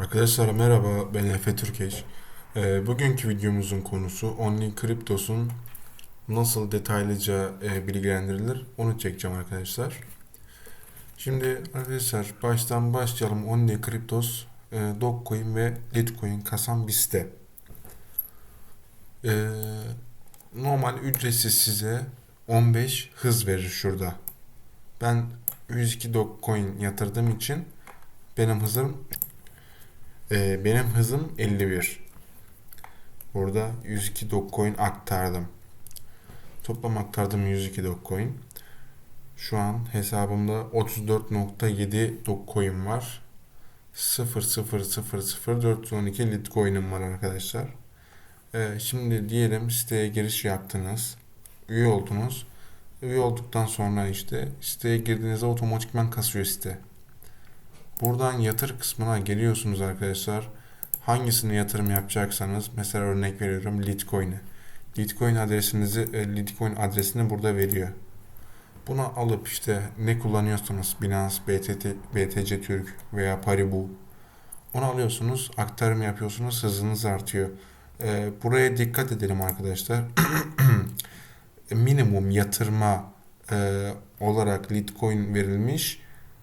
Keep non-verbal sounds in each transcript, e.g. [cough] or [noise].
Arkadaşlar merhaba ben Efe Türkeş. Ee, bugünkü videomuzun konusu Only Cryptos'un nasıl detaylıca e, bilgilendirilir onu çekeceğim arkadaşlar. Şimdi arkadaşlar baştan başlayalım. Only Cryptos e, Dogecoin ve Litecoin kasan bir site. Ee, normal ücretsiz size 15 hız verir şurada. Ben 102 Dogecoin yatırdığım için benim hızım ee, benim hızım 51. Burada 102 Dogecoin aktardım. Toplam aktardım 102 Dogecoin. Şu an hesabımda 34.7 Dogecoin var. 0.000.412 Litecoin'im var arkadaşlar. Ee, şimdi diyelim siteye giriş yaptınız. Üye oldunuz. Üye olduktan sonra işte siteye girdiğinizde otomatikman kasıyor site. Buradan yatır kısmına geliyorsunuz arkadaşlar. Hangisine yatırım yapacaksanız mesela örnek veriyorum Litecoin'e. Litecoin adresinizi e, Litecoin adresini burada veriyor. Bunu alıp işte ne kullanıyorsanız Binance, BTT, BTC Türk veya Paribu onu alıyorsunuz, aktarım yapıyorsunuz, hızınız artıyor. Ee, buraya dikkat edelim arkadaşlar. [clears throat] Minimum yatırma e, olarak Litecoin verilmiş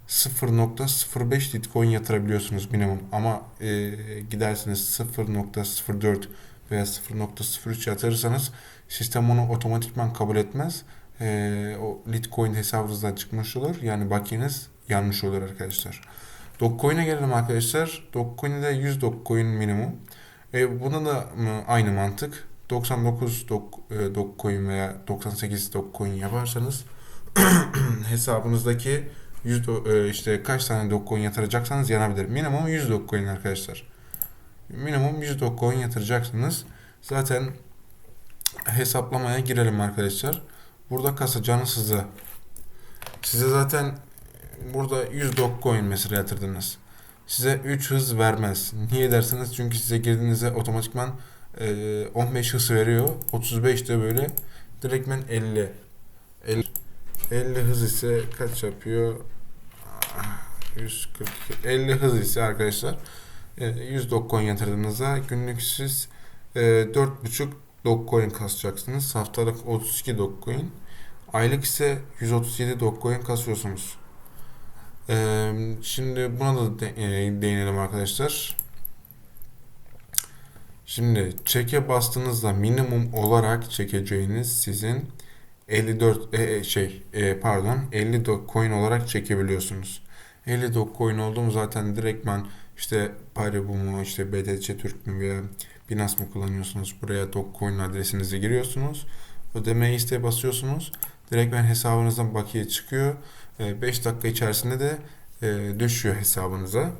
0.05 Litecoin yatırabiliyorsunuz minimum ama e, giderseniz 0.04 veya 0.03 yatırırsanız sistem onu otomatikman kabul etmez. E, o Litecoin hesabınızdan çıkmış olur. Yani bakiyeniz yanlış olur arkadaşlar. Dogecoin'e gelelim arkadaşlar. Dogecoin'de 100 Dogecoin minimum. E, buna da aynı mantık. 99 Dog, e, Dogecoin veya 98 Dogecoin yaparsanız [clears throat] hesabınızdaki 100 do- e, işte kaç tane Dogecoin yatıracaksanız yanabilir. Minimum 100 Dogecoin arkadaşlar. Minimum 100 Dogecoin yatıracaksınız. Zaten hesaplamaya girelim arkadaşlar. Burada kasacağınız hızı. Size zaten burada 100 Dogecoin mesela yatırdınız. Size 3 hız vermez. Niye dersiniz? Çünkü size girdiğinizde otomatikman e, 15 hız veriyor. 35 de böyle direktmen 50. 50 50 hız ise kaç yapıyor? Ah, 140 50 hız ise arkadaşlar e, 100 Dogecoin yatırdığınızda günlük siz e, 4.5 Dogecoin kasacaksınız. Haftalık 32 Dogecoin. Aylık ise 137 Dogecoin kasıyorsunuz. E, şimdi buna da de, e, değinelim arkadaşlar. Şimdi çeke bastığınızda minimum olarak çekeceğiniz sizin 54 e, e, şey e, pardon 50 Dogecoin olarak çekebiliyorsunuz. 50 Dogecoin oldu mu zaten direktman işte Paribu mu işte BTC Türk mü veya Binance mı kullanıyorsunuz buraya Dogecoin adresinizi giriyorsunuz. Ödeme isteğe basıyorsunuz. Direktmen hesabınızdan bakiye çıkıyor. 5 dakika içerisinde de e, düşüyor hesabınıza.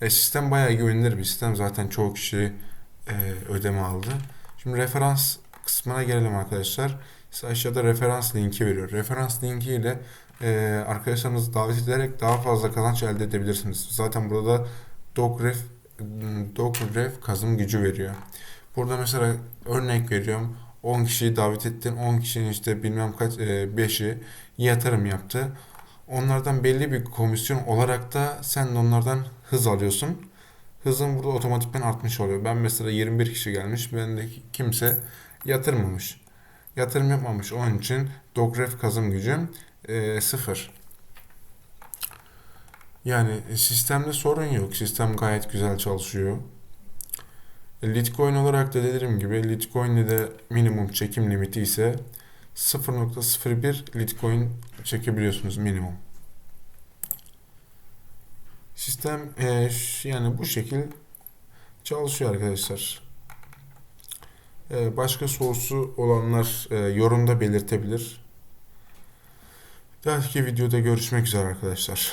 E, sistem bayağı güvenilir bir sistem. Zaten çoğu kişi e, ödeme aldı. Şimdi referans kısmına gelelim arkadaşlar. Size aşağıda referans linki veriyor. Referans linki ile e, arkadaşlarınızı davet ederek daha fazla kazanç elde edebilirsiniz. Zaten burada Dogref Dogref kazım gücü veriyor. Burada mesela örnek veriyorum. 10 kişiyi davet ettin. 10 kişinin işte bilmem kaç e, 5'i yatırım yaptı. Onlardan belli bir komisyon olarak da sen de onlardan hız alıyorsun. Hızın burada otomatikman artmış oluyor. Ben mesela 21 kişi gelmiş. Bendeki kimse yatırmamış yatırım yapmamış. Onun için Dogref kazım gücüm e, sıfır. Yani sistemde sorun yok. Sistem gayet güzel çalışıyor. E, Litecoin olarak da dediğim gibi Litecoin'de de minimum çekim limiti ise 0.01 Litecoin çekebiliyorsunuz minimum. Sistem e, yani bu şekil çalışıyor arkadaşlar. Ee, başka sorusu olanlar e, yorumda belirtebilir. Belki videoda görüşmek üzere arkadaşlar.